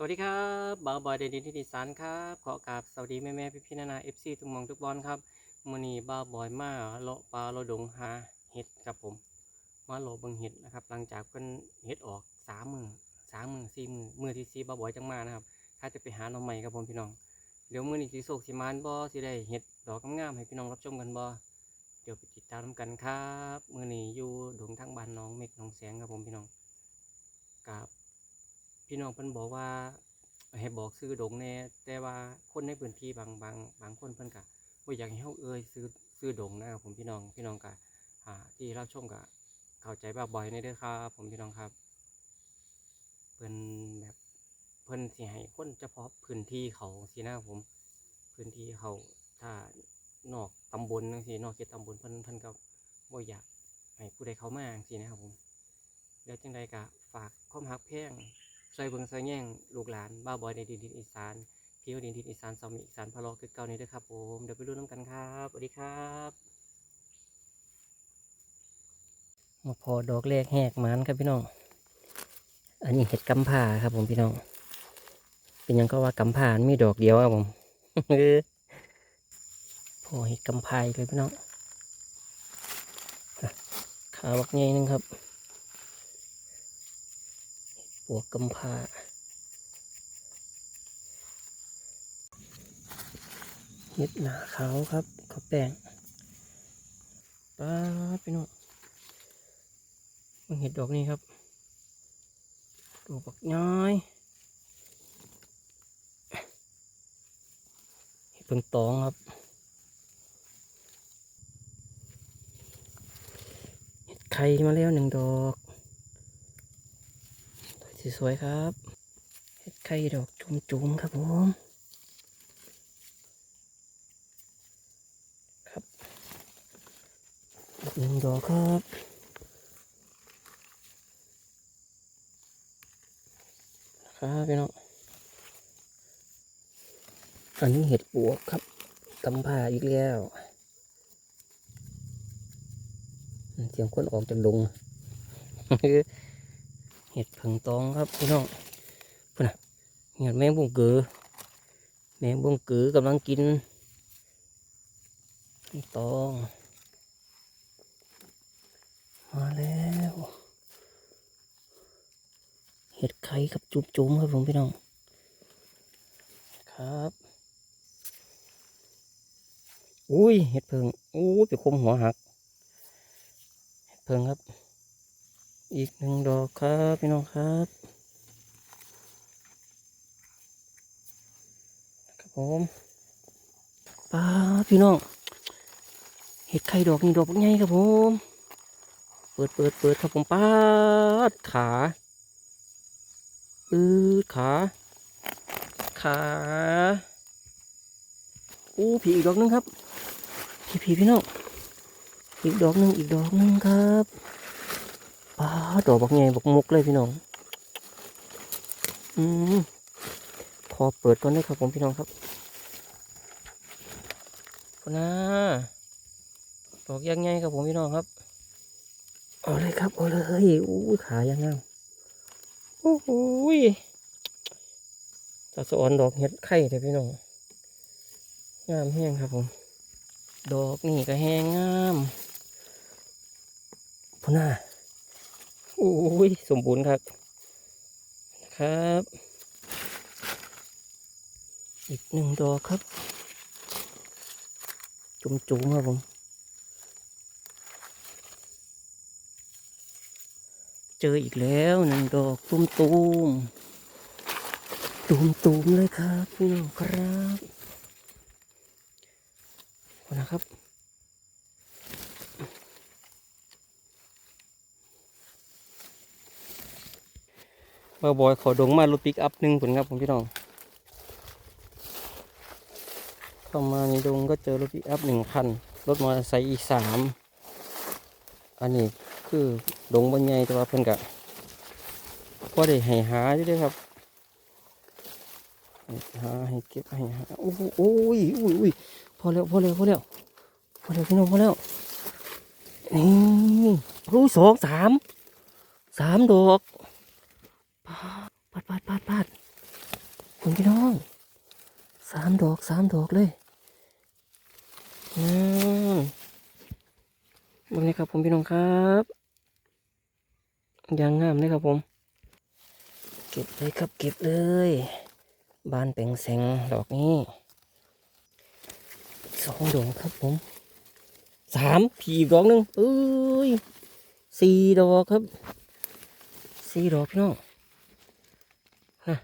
สวัสดีครับบ่าวบอยเดนินทิติสารครับ ขอกราบสวัสดีแม่แม่พี่พี่นานาเอฟซีทุกมองทุกบอลครับมือนีบ่าวบอยมาเลาะปลาเลาะดงหาเห็ดครับผม มาเลาะบิ่งเห็ดนะครับ หลังจากเพิ่นเห็ดออกสามมือสามมือสี่มือมือที่สี่บ่าวบอยจังมานะครับถ้าจะไปหาหน่อใหม่ครับผมพี่น้อง เดี๋ยวมือนีสิโศกสิมานบ่สิได้เห็ดดอกงามๆให้พี่น้องรับชมกันบ่เดี๋ยวไปติดตามกันครับมือนีอยู่ดงทางบ้านน้องเมกน้องแสงครับผมพี่น้องกับ พี่น้องเพิ่นบอกว่าให้บอกซื้อดงแน่แต่ว่าคนในพื้นที่บางบางบางคนเพิ่นก็บ่อยากให้เฮาเอ่ยซื้อซื้อดงนะครับผมพี่น้องพี่น้องก็อ่าที่เราชมก็เข้าใจบ่าบ่อยในเด้อครับ ผมพี่น้องครับ เพิ่นแบบเพิ่นสิให้คนเฉพาะพื้นที่เขาสินะผม พื้นที่เขาถ้านอกตำบลจังซี่นอกเขตตำบลเพิ่นเพิ่นก็บ่อยากให้ผู้ใดเข้ามาจังซี่นะครับผม แล้วจังใดก็ฝากความฮักแพง ซอยเบิงซอยแย่งลูกหลานบ้าบอยในดินดินอีสานพี่วดินดินอีสานสามีอีสานพะโลคือเก่านี้ด้วยครับผมเดี๋ยวไปดูน้ำกันครับสวัสดีครับมาพอดอกแรกแหกมันครับพี่น้อง อันนี้เห็ดกำผ่าครับผมพี่น้อง เป็นยังก็ว่ากำผ่ามีดอกเดียวครับผมพอเห็ดกำไพเลยพี่น้องขาบักใหญ่หนึงครับ ปวกกำพาเห็ดหนาขาวครับขาวแป้งป้าดพี่น้องมันเห็ดดอกนี้ครับดอกบักน้อยเห็ดเพิ่งตองครับเห็ดไข่มาแล้วหนึ่งดอก สวยๆครับเห็ดไข่ดอกจุ่มๆครับผมครับอีกหนึ่งดอกครับครับพี่น้องอันนี้เห็ดปวกครับกำผ่าอีกแล้วเสียงคนออกจากดง ห็ดผึ่งตองครับพี่น้องพุ่นนะเห็ดแมงบุ้งกือแมงบุ้งกือกำลังกินตองมาแล้วเห็ดไข่กับจุ่มๆครับผมพี่น้องครับอุ้ยเห็ดเพิงอุ้ยไปคมหัวหัก เห็ดเพิงครับ อีกหนึ่งดอกครับพี่น้องครับครับผมป้าพี่น้องเห็ดไข่ดอกนี่ดอกใหญ่ครับผม เปิดเปิดเปิดครับผมป้าขาอืดขาขาอู้ผีอีกดอกหนึงครับผีผีพี่น้องอีกดอกหนึงอีกดอกหนึงครับ ป้าดอกบักใหญ่บักมุกเลยพี่น้อง อืมขอเปิดก่อนได้ครับผมพี่น้องครับก็นะดอกยังไงครับผมพี่น้องครับ เอาเลยครับเอาเลยอู้ยขายังงามโอ้โหยตะสอนดอกเห็ดไข่เลยพี่น้อง งามแห้งครับผม ดอกนี่ก็แห้งงามพุ่นน่ะ โอ้ยสมบูรณ์ครับครับ อีกหนึ่งดอกครับ จุ่มๆครับผมเจออีกแล้วหนึ่งดอก ตุ้มตูมตุมตูมๆเลยครับพี่น้องครับขอบคุณนะครับ บาบอยขอดงมารถปิกอัพหนึ่งผลครับผมพี่น้องเข้ามาในดงก็เจอรถปิกอัพหนึ่งคันรถมอเตอร์ไซค์อีกสามอันนี้คือดงบรรยายแต่ว่าเพิ่นกะก็ได้ให้หาอยู่ด้วยครับให้หาให้เก็บให้หาโอ้โหโอ้ยอุ้ยอุ้ยพอแล้วพอแล้วพอแล้วพอแล้วพี่น้องพอแล้วนี่รู้สองสามสามดอก ปาดปาดปาดปาดคุณพี่น้องสามดอกสามดอกเลยนั่นบนนี้ครับผมพี่น้องครับยังงามเลยครับผม เก็บเลยครับเก็บเลย บานเป่งแสงดอกนี้สองดอกครับผมสามผีอีกดอกหนึ่งเอ้ยสี่ดอกครับสี่ดอกพี่น้องฮะ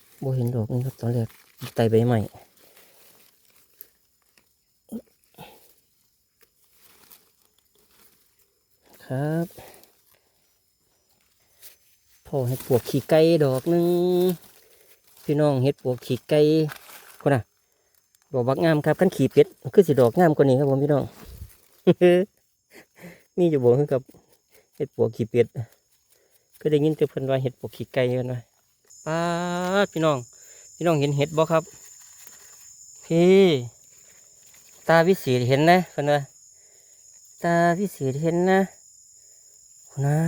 โบเห็นดอกนี้ครับตอนแรกไตใบใหม่ครับพ่อเห็ดปวกขี้ไก่ดอกหนึ่งพี่น้องเห็ดปวกขี้ไก่คนน่ะดอกบักงามครับขั้นขี่เป็ดคือสิดอกงามกว่านี้ครับผมพี่น้องมีอยู่บ่คือกับเห็ดปวกขี่เป็ดก็ได้ยินแต่เพิ่นว่าเห็ดปวกขี่ไก่เพิ่นว่า ป้าพี่น้อง พี่น้องเห็นเห็ดบ่ครับ พี่ ตาวิเศษเห็นนะเพิ่นว่าตาวิเศษเห็นนะคุณนะ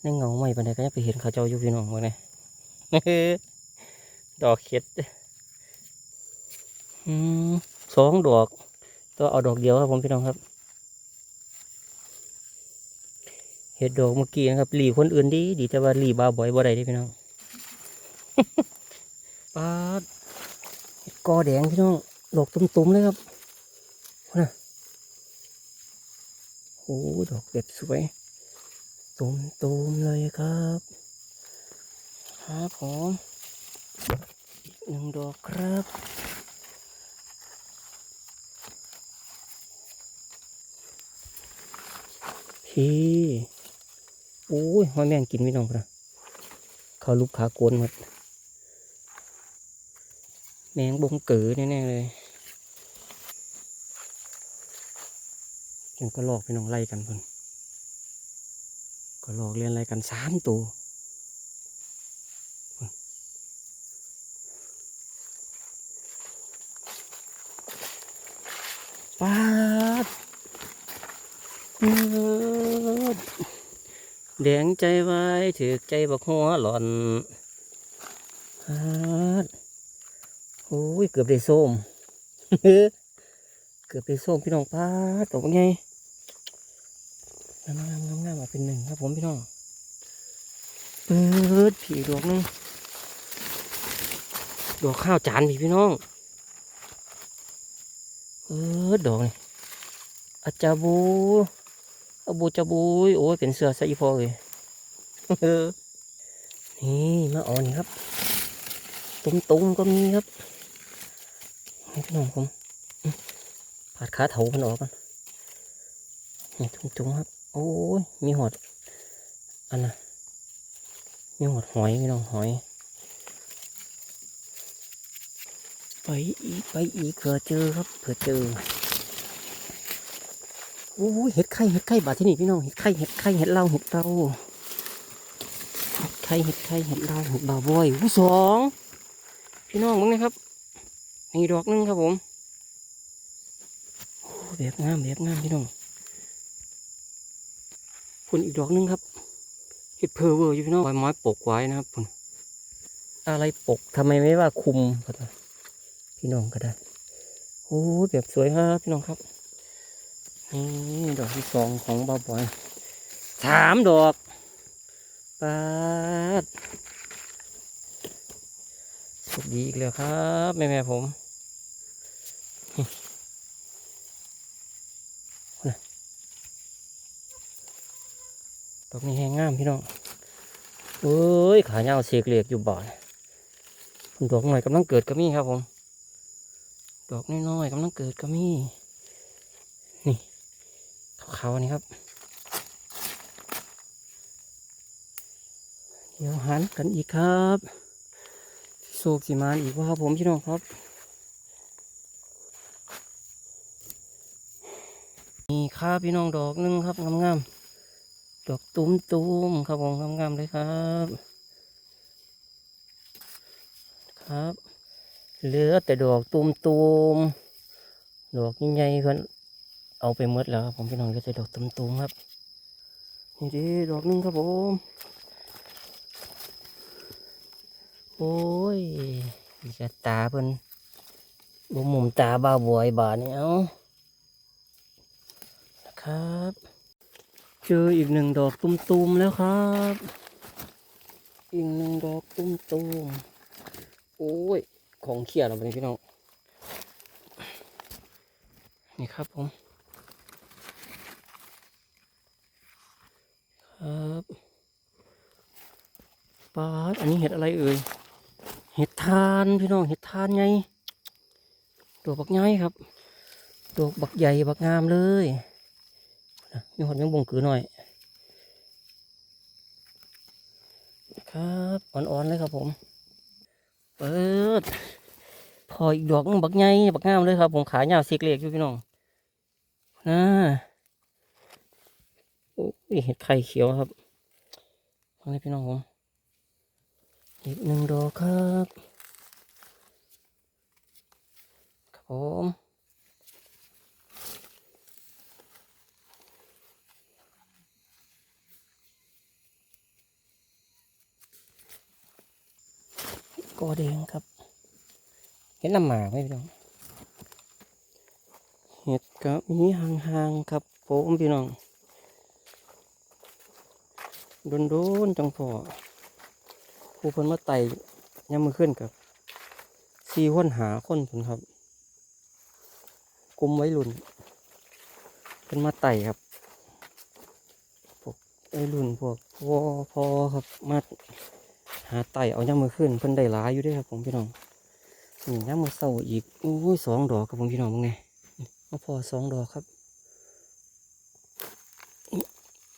ในเงาไม่ปานใดก็ยังไปเห็นเขาเจ้าอยู่พี่น้องว่าไงดอกเห็ดอืมสองดอกตัวเอาดอกเดียวครับผมพี่น้องครับเห็ดดอกเมื่อกี้นะครับหลีคนอื่นดีดีแต่ว่าหลีบาบ่อยบ่ได้ด้พี่น้อง ปาดเห็ดกอแดงพี่น้องดอกตุ้มๆเลยครับนะโอ้ดอกแบบสวย ตุ้มๆเลยครับ ครับผมอีกหนึ่งดอกครับพี่โอ้ยหอยแมงกินพี่น้องครับเขาลูกขาโกนหมด แมงบงเก๋อแน่ๆเลยยังก็ลอกพี่น้องไล่กันเพิ่นก็ลอกเรียนไล่กันสามตัวป๊าดเอิ้นแดงใจไว้ถือใจบักหัวหล่อนฮาด โอ้ยเกือบได้ส้มเกือบได้ส้มพี่น้องป้าตกไงงามงามงามงามาเป็นหนึ่งครับผมพี่น้องเปิดผีดอกนึงดอกข้าวจานพี่พี่น้องเปิดดอกนี่อาจาบูอาบูจะบุยโอ้ยเป็นเสือใส่พอเลยนี่มาอ่อนครับตุ้มตุ้มๆก็มีครับ ให้พี่น้องผมผาดขาเถามันออกกันนี่ตุ้มๆครับ โอ้ย มีหอด อันน่ะ มีหอดหอยพี่น้องหอย ไปอีกไปอีกเผื่อเจอครับเผื่อเจอโอ้ยเห็ดไข่เห็ดไข่บาดที่นี่พี่น้องเห็ดไข่เห็ดไข่เห็ดเล้าเห็ดเต้าเห็ดไข่เห็ดไข่เห็ดเล้าเห็ดบาบอยอู้สองพี่น้องมึงนะครับ นี่ดอกหนึงครับผมโอ้แบบงามแบบงามพี่น้องพุ่นอีกดอกหนึงครับเห็ดเพอเวอร์อยู่พี่น้องใบไม้ปกไว้นะครับพุ่นอะไรปกทำไมไม่ว่าคุมครับพี่น้องก็ได้โอ้แบบสวยครับพี่น้องครับนี่ดอกที่สองของบ้าบอยสามดอกปาดสุดดีอีกแล้วครับ แม่แม่ๆผมนี่นะ ดอกนี้แห้งงามพี่น้องเอ้ยขาเงาเสกเหล็กอยู่บ่อนดอกหน่อยกำลังเกิดก็มีครับผม ดอกน้อยๆกำลังเกิดก็มีขาวๆนี่ครับเดี๋ยวหันกันอีกครับโศกสีมานอีกว่าครับผมพี่น้องครับ นี่ครับพี่น้องดอกหนึงครับงามๆ ดอกตุ้มๆครับผมงามๆเลยครับ ครับ เหลือแต่ดอกตุ้มๆดอกใหญ่ๆเพิ่นเอาไปหมดแล้วครับผมพี่น้องก็จะดอกตุ่มๆครับนี่ดิดอกหนึงครับผมโอ้ยอีกะตาเพิ่นบ่มุมตาบ้าบวยบาดนี่เอานะครับ เจออีกหนึ่งดอกตุ้มๆแล้วครับ อีกหนึ่งดอกตุ้มๆโอ้ย ของเขี่ยเราเป็นพี่น้อง นี่ครับผม ครับปาดอันนี้เห็ดอะไรเอ่ย เห็ดทานพี่น้อง เห็ดทานไงตัวบักไงครับ ตัวบักใหญ่บักงามเลย มีหอดแมงบงกือหน่อย ครับอ่อนๆเลยครับผม เปิดพออีกดอกบักใหญ่บักงามเลยครับ ผมขายาวเสกเล็กอยู่พี่น้องนะโอ้ยเห็ดไข่เขียวครับฟังเลยพี่น้องผมอีกหนึ่งดอกครับ ครับผม กอแดงครับ เห็ดน้ำหมากไหมพี่น้อง เห็ดกับมีห่างๆครับผมพี่น้องโดนๆจังพอผู้เพิ่นมาไต่ยังมือขึ้นกับซีค้นหาคนผนครับกลุ่มไว้รุ่นเพิ่นมาไต่ครับพวกไว้รุ่นพวกพอพอครับมา หาไต่เอายังมือขึ้นเพิ่นได้หลายอยู่ด้วยครับผมพี่น้องนี่น้ำมือเศร้าอีกอุ้ยสองดอกครับผมพี่น้องมึงไงมาพอสองดอกครับ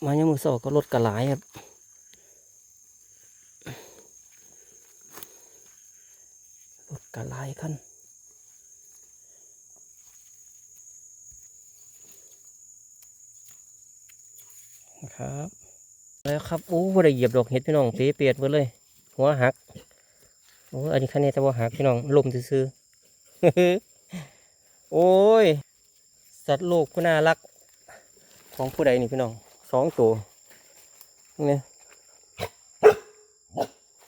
มายังมือเศร้าก็ลดกระหลายครับลดกระหลายขั้นครับแล้วครับโอ้บ่ได้เหยียบดอกเห็ดพี่น้องเปียเปียดหมดเลย หัวหักโอ้ยอันนี้คันนี้แต่ว่าหาพี่น้องลมซื่อโอ้ย สัตว์โลกผู้น่ารัก ของผู้ใดนี่พี่น้องสองตัวนี่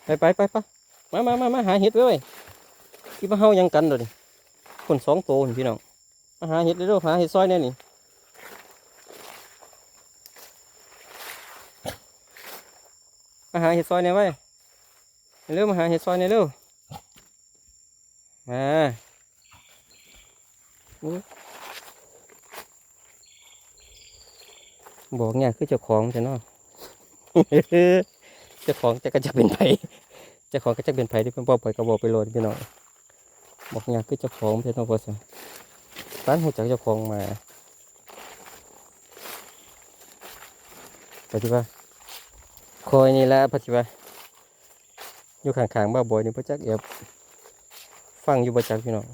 ไปไปไปไปมามามามาหาเห็ดไว้เว้ยที่มาเฮายังกันเดี๋ยคนสองตัวนี่พี่น้องมาหาเห็ดเร็วหาเห็ดซอยแน่นี่มาหาเห็ดซอยแน่ไว้ เร็วมาหาเห็ดซอยในอยเร็วมาบอกเนี่ยคือเจ้าของจะเนาะเจ้าของจะก็จะเป็นไผเจ้าของก็จะเป็นไผที่เพิ่นบอกไปก็บอกไปโหลดพี่น้องบอกเนี่ยคือเจ้าของจะเนาะพอสิร้านหูจักเจ้าของมาปฏิบัติคอยนี่แหละปฏิบัติ อยู่ข้างๆบ้าบอยนี่ประจักแอบฟังอยู่ประจักพี่น้อง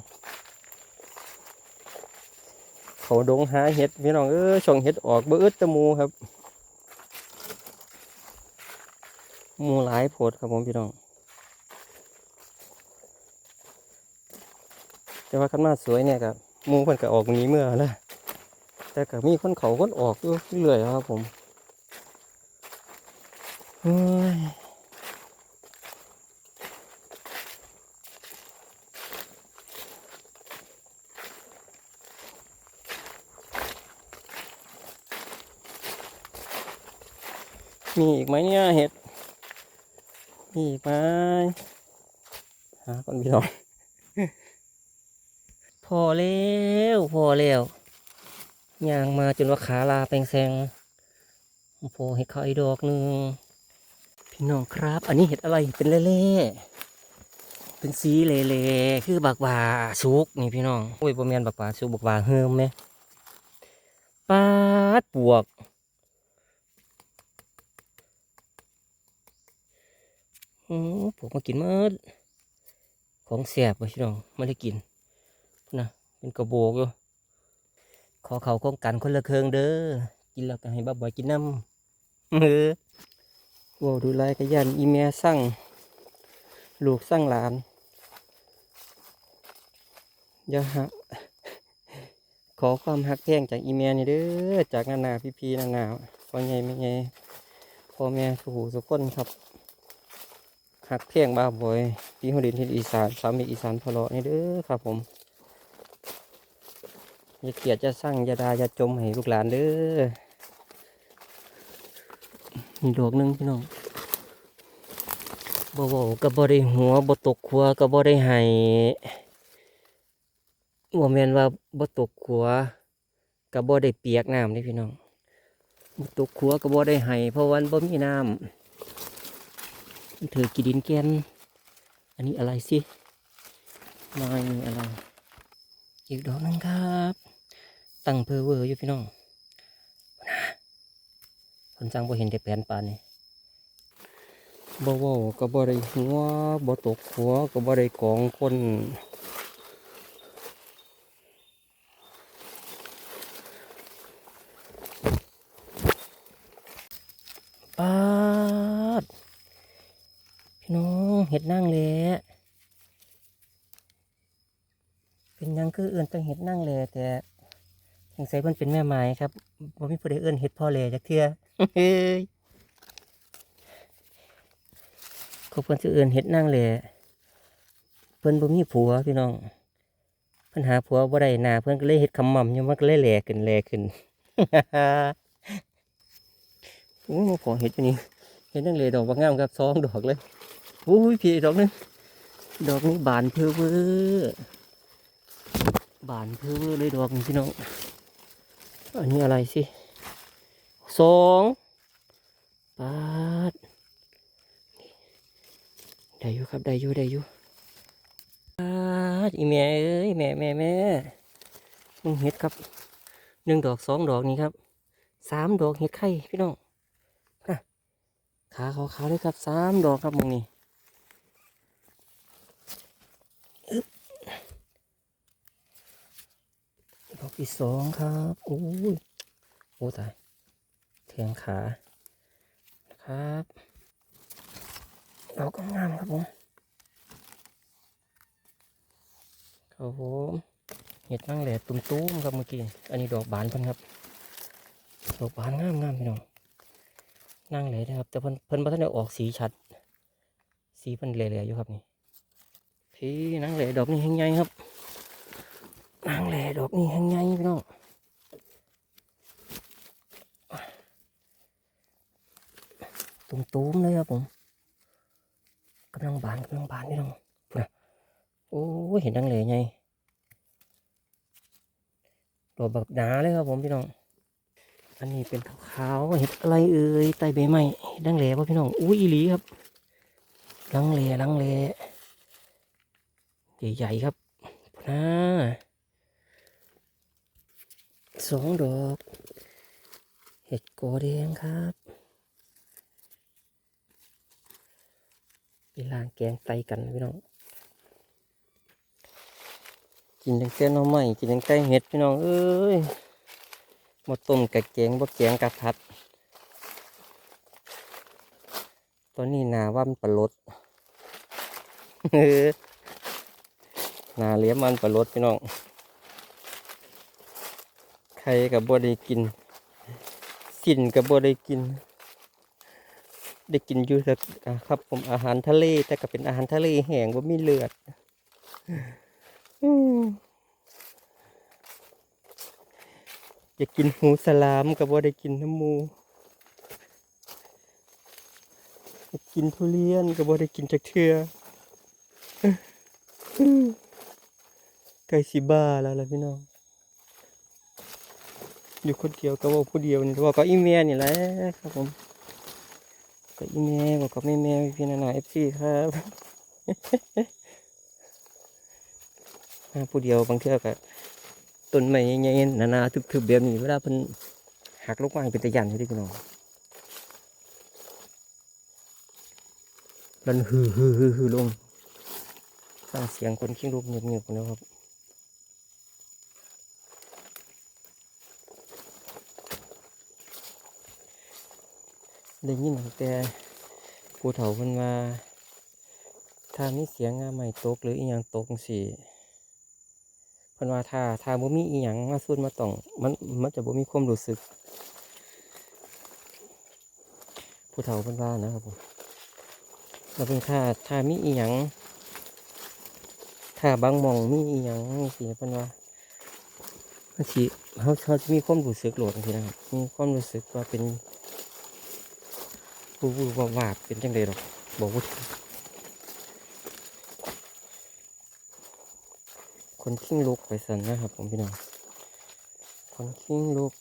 เขาดงหาเห็ดพี่น้องเออช่องเห็ดออกเบิดแตะมูครับมูหลายโพดครับผมพี่น้องแต่ว่าขันมาสวยเนี่ยครับมูเพิ่นก็ออกนี้เมื่อแล้วแต่ก็มีคนเขาคนออกอยู่เรื่อยๆครับผมเฮ้ย มีอีกไหมเนี่ยเห็ดมีอีกไหมหาก่อนพี่น้องพอแล้วพอแล้วย่างมาจนว่าขาลาแปลงแซงพอเห็ดเขาอีดอกหนึ่งพี่น้องครับ อันนี้เห็ดอะไรเป็นเล่ๆเป็นสีเล่ๆคือบักบาสุกนี่พี่น้องโอ้ยบ่แม่นบักบาสุกบักบาเฮิมไหมปาดปวก อือผมมากินมาของแสบไปพี่น้องไม่ได้กินนะเป็นกระโบกอยู่ขอเขากองกันคนละเคืองเด้อกินแล้วก็ให้บ้าบอยกินน้ำเออว้าวดูแลกระยันอีเมียสั่งลูกสั่งหลานอย่าหักขอความหักแพงจากอีเมียนี่เด้อจากนานาพี่พีนานาพ่อใหญ่ไม่ใหญ่พ่อแม่สุหูสุกคนครับ หักเพียงบ้าบอยพี่ฮอดินที่อีสานสามีอีสานพะเลาะนี่เด้อครับผมอย่าเกลียดจะสั่งอย่าดาอย่าจมให้ลูกหลานเด้อนี่ดอกหนึงพี่น้องบ่เว้าก็บ่ได้หัวบ่ตกขัวก็บ่ได้ให้บ่แม่นว่าบ่ตกขัวก็บ่ได้เปียกน้ำเด้พี่น้องบ่ตกขัวก็บ่ได้ให้เพราะวันบ่มีน้ำ มันถือกีดินแกน อันนี้อะไรสิไม้อะไร อีกดอกนึงครับ ตั้งเพอเวอร์อยู่พี่น้องนะคนจังบ่เห็นแต่แผนปานนี่บ่เว้าก็บ่ได้หัวบ่ตกหัวก็บ่ได้กองคนปาด พี่น้องเห็ดนั่งแหละเป็นยังคือเอื่นต้องเห็ดนั่งแหละแต่สงสัยมันเป็นแม่ไม้ครับบ่มีผู้ใดเอื่นเห็ดพ่อแหล่จากเทือเฮ้ยเขาเพิ่นสิเอื่นเห็ดนั่งแหละเพิ่นบ่มีผัวพี่น้องเพิ่นหาผัวบ่ได้นาเพิ่นก็เลยเฮ็ดคำม่ำอยู่มันก็เลยแหล่ขึ้นแหล่ขึ้นโอ้ยมาขอเห็ดอยู่นี่เห็ดนั่งแหล่ดอกบางงามครับสองดอกเลย โอ้ยพี่ดอกนึงดอกนี้บานเพอเวอร์บานเพอเวอร์เลยดอกพี่น้อง อันนี้อะไรสิสองปาดได้อยู่ครับได้อยู่ได้อยู่ปาดอีแม่เอ้ยแม่แม่แม่มึงเห็ดครับหนึ่งดอกสองดอกนี้ครับสามดอกเห็ดไข่พี่น้องขาขาวๆเลยครับสามดอกครับมึงนี่ อกที่สองครับโอ้ยโอ้ตายแทงขานะครับดอกงามครับผมครับผมเห็ดนั่งแหล่ตุ้มๆครับเมื่อกี้อันนี้ดอกบานเพิ่นครับดอกบานงามๆพี่น้องนั่งแหล่นะครับแต่เพิ่นเพิ่นบ่ทันได้ออกสีชัด สีเพิ่นแหล่ๆอยู่ครับนี่พี่นั่งแหล่ดอกนี้แห้งใหญ่ครับ นางแหล่ดอกนี่แห้งใหญ่พี่น้องตุ้มๆเลยครับผมกำลังบานกำลังบานพี่น้องนะโอ้เห็นนางแหล่ไงดอกแบบหนาเลยครับผมพี่น้องอันนี้เป็นขาวๆเห็ดอะไรเอ่ยไตใบไม้ดนางแหล่ป่ะพี่น้องอุ้ยอีหลีครับลังแหล่ลังแหล่ใหญ่ๆครับนนะ สองดอก เห็ดโกแดงครับเป็นลางแกงไตกันพี่น้อง กินตั้งแต่หน้อใหม่กินตั้งแต่เห็ดพี่น้องเอ้ยมาต้มกับแกงบ่แกงกับผัด ตอนนี้นาว่ามันปลดนาเลี้ยมันปลดพี่น้อง ข่กับบ่ได้กิน สินกับบ่ได้กิน ได้กินอยู่แต่ครับผมอาหารทะเล แต่ก็เป็นอาหารทะเลแห้งว่ามีเลือดอยากกินหูสลามกับบ่ได้กินน้ำหมูอยากกินทุเรียนกับบ่ได้กินจากเทือไก่สิบ้าแล้วล่ะพี่น้อง อยู่คนเดียวก็บอกผู้เดียวนี่บอกก็อีเมลนี่แหละครับผมก็อีเมลบอกก็ไม่เมลพี่นานาเอฟซีครับผู้เดียวบางเทื่อก็ต้นไม้ใหญ่ๆนานาทึบๆแบบนี้เวลาเพิ่นหักลูกไม้เป็นตะยันให้ได้พี่น้องมันฮือฮือฮือฮือลงฟังเสียงคนขี้ลูกเงียบๆนะครับ ได้ยินแต่ผู้เฒ่าเพิ่นว่า ถ้ามีเสียงงาใหม่ตก หรืออีหยังตกจังซี่เพิ่นว่าถ้าถ้าบ่มีอีหยังมาสูดมาต้องมันมันจะบ่มีความรู้สึก ผู้เฒ่าเพิ่นว่านะครับผมเราเป็นค่าถ้ามีอีหยังถ้าบางมองมีอีหยังสิเพิ่นว่าเขาสิเขาเขาจะมีความรู้สึกโหลดจังซี่นะครับมีความรู้สึกว่าเป็น บูบูวาบวาเป็นจังไดหรอกบอกว่าคนขิ้งลุกไปสันนะครับผมพี่น้องคนขิ้งลุก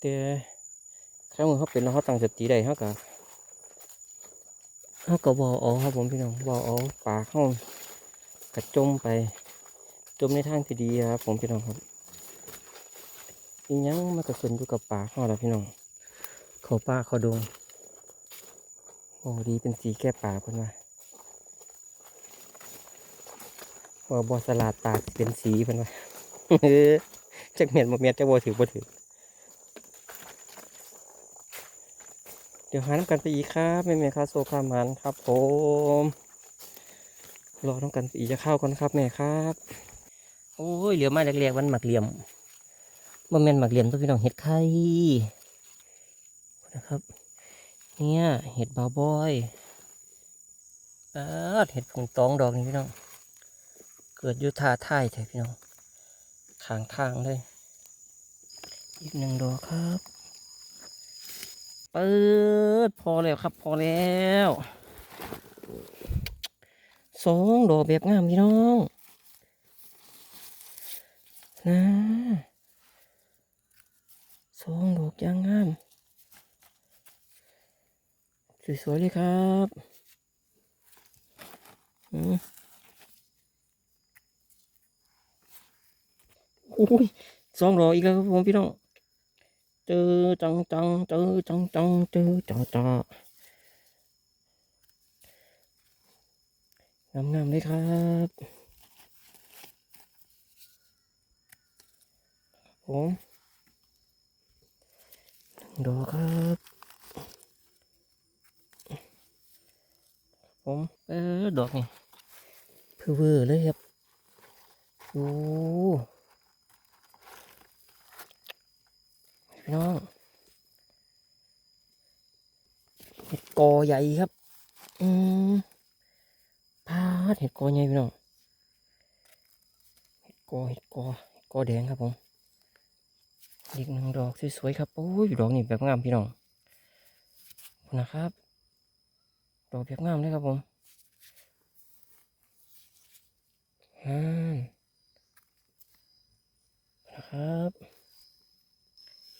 แต่ครั้งเขาเป็นแล้วเขาตั้งสติได้เขาก็เขาก็บอเอาครับผมพี่น้องบอเอาปากเขากระจมไป จมในทางที่ดีครับผมพี่น้องครับ อีหยังมันก็ขึ้นอยู่กับปากเขาแหละพี่น้องเขาป่าเขาดงโอ้ดีเป็นสีแก้ปากเพิ่นว่าว่าบอสลาดปาเป็นสีเพิ่นว่าเออจักเมียนบ่เมียนจักบ่ถือบ่ถือเดี๋ยวหาน้ำกันไปอีกครับแม่แม่ครับโซคามันครับผมรอน้ำกันไปอีกจะเข้าก่อนครับแม่ครับ โอ้ยเหลือมาเรียกๆวันหมักเหลี่ยม บ่แม่นหมักเหลี่ยมตัวพี่น้องเห็ดไข่นะครับ เนี่ยเห็ดบาวบอยเออเห็ดผงตองดอกนี่พี่น้อง เกิดอยู่ท่าท่ายแท้พี่น้องขางทางเลยอีกหนึ่งดอกครับเปิดพอแล้วครับพอแล้วสองดอกแบบงามพี่น้อง นะ สองดอกย่างงาม สวยๆเลยครับอืมอุ้ยสองดอกอีกแล้วครับผมพี่น้องเจอจังจังเจอจังจังเจอจ่อจ่องามงามๆเลยครับผม ดอกครับผมเออดอกนี่เพื่อเวอร์เลยครับโอ้พี่น้องเห็ดกอใหญ่ครับ อืมพาดเห็ดกอใหญ่พี่น้อง เห็ดกอเห็ดกอเห็ดกอแดงครับผม อีกหนึ่งดอกสวยๆครับโอ้ยดอกนี่แบบงามพี่น้องนะครับ ดอกแบบงามเลยครับผมอ่านะครับ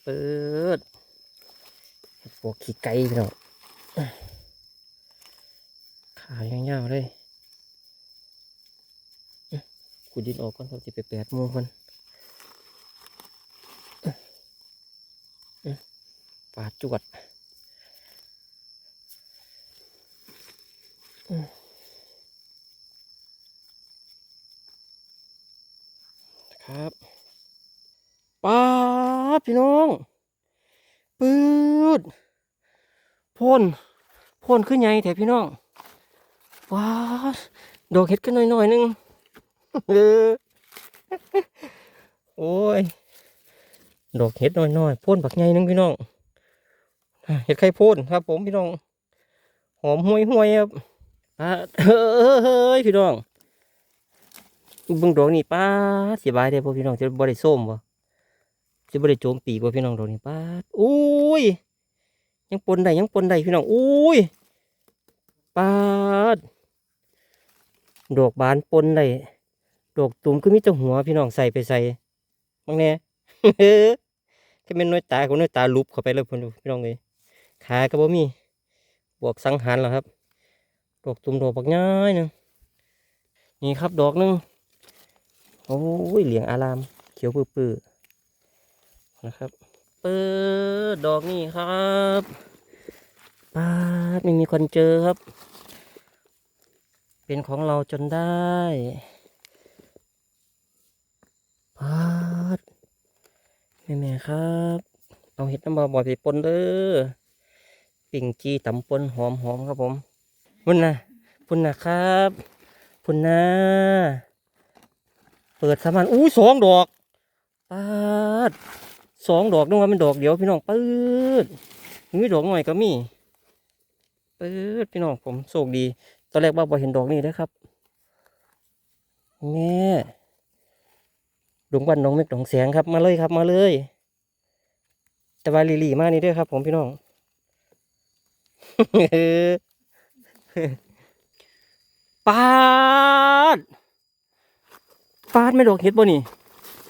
เปิดปวกขี้ไก่พี่น้องขายาวๆเลยอื้อกูดินออกก่อนเขาจะไปแปดโมงกันอื้อ ปาจวดครับปาพี่น้องปืดพ่นพ่นขึ้นใหญ่แถพี่น้องว้าดดอกเห็ดกันหน่อยๆหนึงเออโอ้ย ดอกเห็ดน้อยๆพ่นบักใหญ่นึงพี่น้อง เห็ดไข่พ่นครับ ผมพี่น้อง หอมห่วยห่วยครับป้าเฮ้ยพี่น้องเบิ่งดอกนี่ป้าสบายเด้อพ่พี่น้องจะบ่ได้ส้มบ่จะบ่ได้โจมตีบ่พี่น้องดอกนี่ป้าอุ้ยยังปนได้ยังปนได้พี่น้องอุ้ยปาดดอกบานปนได้ดอกตุ่มก็มีแต่หัวพี่น้องใส่ไปใส่บางแน่แค่เป็นน้อยตาของน้อยตาลุบเข้าไปเลยพี่น้องเลย ขาก็บ่มีบวกสังหารแล้วครับ ดอกตุ่มดอกบักง่ายหนึงนี่ครับดอกหนึงโอ้ยเหลียงอาราม เขียวปื้อๆนะครับ เปิดดอกนี่ครับป้าดไม่มีคนเจอครับ เป็นของเราจนได้ปาดแม่แม่ครับ เอาเห็ดน้ำบาบ่อยไปปนเด้อ ปิ่งจีตำปนหอมหอมครับผมพุ่นนะพุ่นนะครับพุ่นนะเปิดสามันอู้สองดอกปาดสองดอกนึกว่ามันดอกเดียวพี่น้องปืดมีดอกหน่อยก็มีเปิดพี่น้องผมโชคดี ตอนแรกว่าบ่เห็นดอกนี้เด้อครับแม่ดวงวันน้องเมฆดองแสงครับมาเลยครับมาเลย แต่ว่าลีลีมากนี่ด้วยครับ ผมพี่น้อง ปาดปาดไม่ดอกเห็ดบ่นี่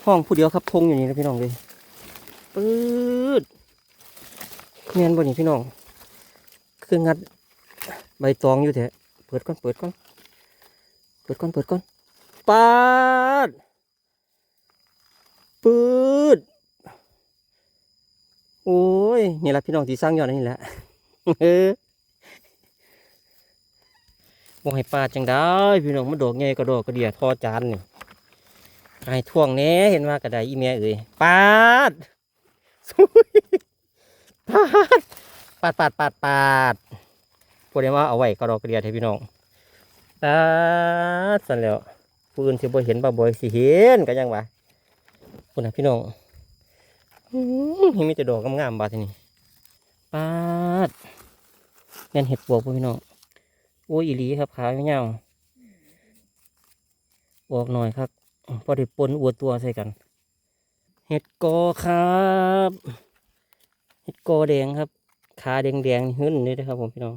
ห้องผู้เดียวครับทงอยู่นี่นะพี่น้องเลยปื๊ดเมียนบ่นี่พี่น้อง คืองัด ใบตองอยู่แท้เปิดก่อนเปิดก่อนเปิดก่อนเปิดก่อนปาดปื๊ดโอ้ย นี่แหละพี่น้องที่สร้างยอดนี่แหละ บอกให้ปาจังได้พี่น้องมันดอกใหญ่ก็ดอกกระเดียทอจานนี่ไอ้ท่วงแหน่เห็นว่ากระไดอีเมียเอ่ยปาดสุยปาดปาดปาดปาดปาดพูดได้ว่าเอาไว้ก็ดอกกระเดียให้พี่น้องปาดสั่นแล้วปืนสิบ่เห็นบ่บ่อยสิเห็นก็ยังวะคุณนะพี่น้องอื้อเห็นมีแต่ดอกงามๆบาดทีนี้ปาด แม่นเห็ดปวกพี่น้องโอ้ยอีหลีครับขาเงาวๆบอกหน่อยครับพอได้ปนอวดตัวใส่กัน เห็ดกอครับ เห็ดกอแดงครับ ขาแดงแดงๆนี่หึ้นนี่นะครับ ผมพี่น้อง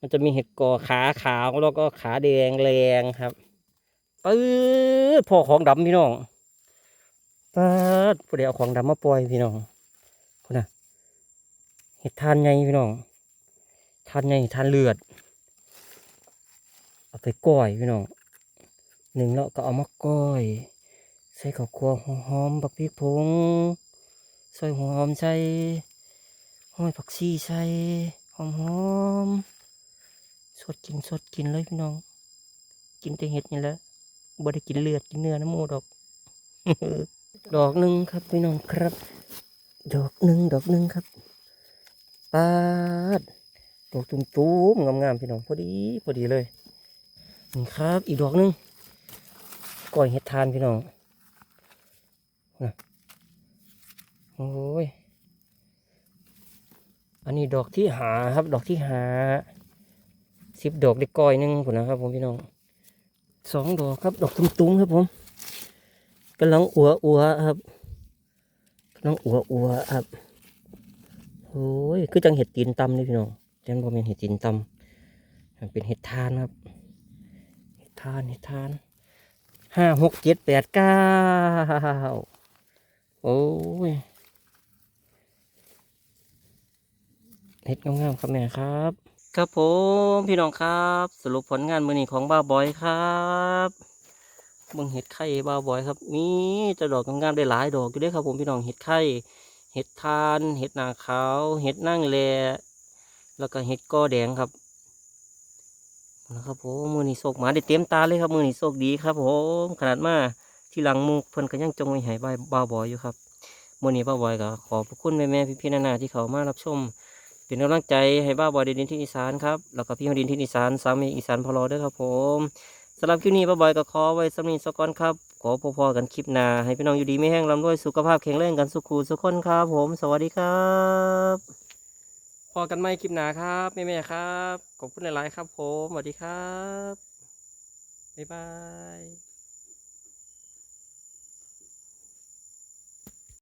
มันจะมีเห็ดกอขาขาวแล้วก็ขาแดงแรงครับปื๊ดพอของดำพี่น้องปื๊ดผู้ใดเอาของดำมาปล่อยพี่น้องคุณน่ะ เห็ดทานไงพี่น้อง ทานไงทานเลือด เอาไปก้อยพี่น้องหนึ่งแล้วก็เอามาก้อย ใส่ข้าวคั่วหอมบักพริกผงใส่หัวหอมใส่ห้อยผักชีใส่หอมหอมสดกินสดกินเลยพี่น้อง กินแต่เห็ดนี่แหละบ่ได้กินเลือดกินเนื้อน้ำมูดอก ดอกหนึ่งครับพี่น้องครับ ดอกหนึ่งดอกหนึ่งครับปาด ดอกตุ้มๆงามๆพี่น้องพอดีพอดีเลยนี่ครับ อีกดอกหนึ่งก้อยเห็ดทานพี่น้องนะโอ้ยอันนี้ดอกที่หาครับ ดอกที่หาสิบดอกได้ก้อยหนึ่งผมนะครับ ผมพี่น้องสองดอกครับ ดอกตุ้มๆครับผมกำลังอัวอัวครับกำลังอัวอัวครับโอ้ยคือจังเห็ดตีนตำเลยพี่น้อง จังบ่เป็นเห็ดตีนตำมันเป็นเห็ดทานครับ เห็ดทานเห็ดทานห้าหกเจ็ดแปดเก้าโอ้ยเฮ็ดงามๆครับแม่ครับ ครับผมพี่น้องครับ สรุปผลงานมือนี้ของบ้าบอยครับเบิ่งเห็ดไข่บ้าบอยครับ มีจะดอกงามๆได้หลายดอกอยู่ด้วยครับผมพี่น้องเห็ดไข่เห็ดทาน เห็ดนาขาว เห็ดนั่งแล แล้วก็เห็ดก้อแดงครับนะครับผมมือนี้โศกหมาได้เต็มตาเลยครับมือนี้โศกดีครับผมขนาดมาที่หลังมุกเพิ่นก็ยังจงไว้ให้บ้าวบ้าบอยอยู่ครับมือนี้บ้าบอยก็ขอบคุณแม่ๆพี่ๆนานาที่เขามารับชมเป็นกำลังใจให้บ้าบอยดินที่อีสานครับแล้วก็พี่ฮอดินที่อีสานสามีอีสานพอรอด้วยครับผมสำหรับคลิปนี้บ้าบอยก็ขอไว้สำนีสกอนครับขอพอๆกันคลิปหน้าให้พี่น้องอยู่ดีไม่แห้งลำด้วยสุขภาพแข็งแรงกันสุขูสุขคนครับผม สวัสดีครับ พอกันไหมคลิปหนาครับแม่ๆครับ ขอบคุณหลายๆครับผมสวัสดีครับ บ๊ายบาย